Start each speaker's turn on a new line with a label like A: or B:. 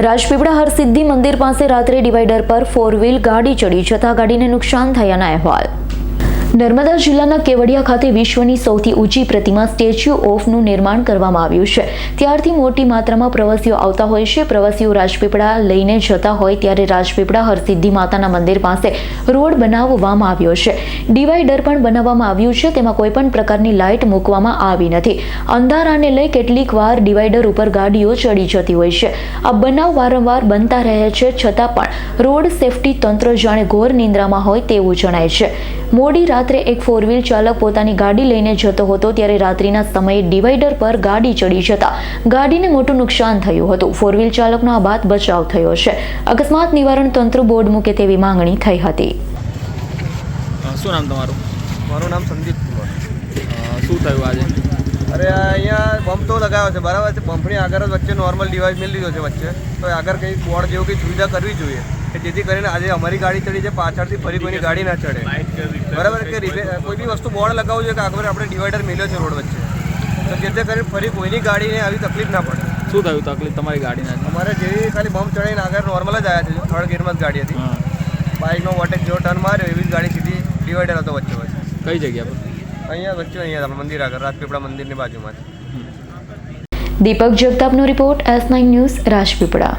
A: રાજપીપળા હરસિદ્ધિ મંદિર પાસે રાત્રે ડિવાઈડર પર ફોર વ્હીલ ગાડી ચડી. જતા ગાડીને નુકસાન થયાના અહેવાલ. નર્મદા જિલ્લાના કેવડિયા ખાતે વિશ્વની સૌથી ઊંચી પ્રતિમા સ્ટેચ્યુ ઓફનું નિર્માણ કરવામાં આવ્યું છે. ત્યારથી મોટી માત્રામાં પ્રવાસીઓ આવતા હોય છે. પ્રવાસીઓ રાજપીપળા લઈને જતા હોય ત્યારે રાજપીપળા હરસિદ્ધિ માતાના મંદિર પાસે રોડ બનાવવામાં આવ્યો છે. ડિવાઈડર પણ બનાવવામાં આવ્યું છે. તેમાં કોઈ પણ પ્રકારની લાઇટ મૂકવામાં આવી નથી. અંધારાને લઈ કેટલીક વાર ડિવાઈડર ઉપર ગાડીઓ ચડી જતી હોય છે. આ બનાવ વારંવાર બનતા રહે છે. છતાં પણ રોડ સેફટી તંત્ર જાણે ઘોર નિંદ્રામાં હોય તેવું જણાય છે. મોડી રાત્રે એક ફોર વ્હીલ ચાલક પોતાની ગાડી લઈને જતો હતો ત્યારે રાત્રિના સમયે ડિવાઈડર પર ગાડી ચડી જતા ગાડીને મોટું નુકસાન થયું હતું. ફોર વ્હીલ ચાલકનો આ બાદ બચાવ થયો છે. અકસ્માત નિવારણ તંત્ર બોર્ડ મૂકે તેવી માંગણી થઈ હતી.
B: શું નામ તમારું?
C: મારું નામ સંદીપ કુમાર.
B: શું થયું આજે?
C: અરે અહીંયા બમ્પ તો લગાવ્યો છે બરાબર છે. બમ્પની આગળ જ વચ્ચે નોર્મલ ડિવાઇસ મેળ લીધો છે વચ્ચે. તો આગળ કંઈ બોર્ડ જેવું કંઈ સુવિધા કરવી જોઈએ. કે જેથી કરીને આજે અમારી ગાડી ચડી છે પાછળથી ફરી કોઈની ગાડી ના ચડે. બરાબર કે કોઈ બી વસ્તુ બોર્ડ લગાવવું જોઈએ કે આગળ આપણે ડિવાઈડર મેલ્યો છે રોડ વચ્ચે. તો જેથી કરીને ફરી કોઈની ગાડીને આવી તકલીફ ના પડે.
B: શું થયું તકલીફ તમારી ગાડીના
C: અમારે જેવી ખાલી બમ્પ ચડીને આગળ નોર્મલ જ આવ્યા છે થર્ડ ગેરમાં જ ગાડી હતી. બાઇકનો વોટેજ જેવો ટર્ન માર્યો એવી જ ગાડી સીધી ડિવાઈડર હતો વચ્ચે વચ્ચે.
B: કઈ જગ્યા પર?
C: અહીંયા વચ્ચે, અહીંયા આપણે મંદિર આગળ, રાજપીપળા મંદિરની બાજુમાં
A: Deepak જગતાપનો report S nine news, Rajpipla.